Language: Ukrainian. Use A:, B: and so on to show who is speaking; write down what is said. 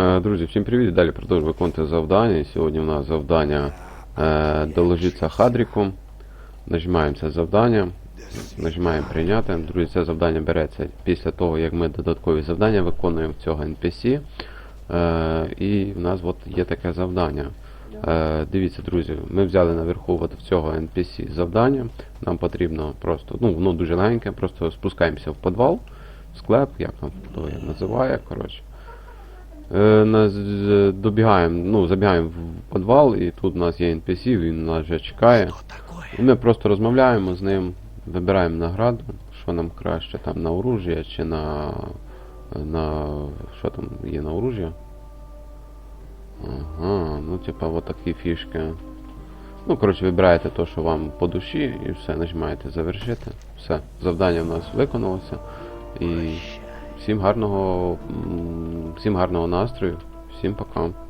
A: Е, Друзі, всім привіт! Далі продовжую виконувати завдання. Сьогодні у нас завдання е, доложитися Хадріку. Нажимаємо це завдання. Нажимаємо прийняти. Друзі, це завдання береться після того, як ми додаткові завдання виконуємо в цього NPC. Е, і в нас от є таке завдання. Дивіться, друзі, ми взяли наверху от цього NPC завдання. Нам потрібно просто, ну воно дуже легеньке, просто спускаємося в підвал, в склеп, як там хто називає, коротше. Е, добігаємо, ну, забігаємо в підвал, і тут у нас є NPC, він нас вже чекає. І ми просто розмовляємо з ним, вибираємо награду, що нам краще, там на оружие чи на. на. що там є на оружие? Ага, ну типа вот такі фішки. Ну, коротше, вибираєте те, що вам по душі, і все, нажимаєте завершити. Все, завдання в нас виконалося. І всім гарного, всім гарного настрою, всім пока.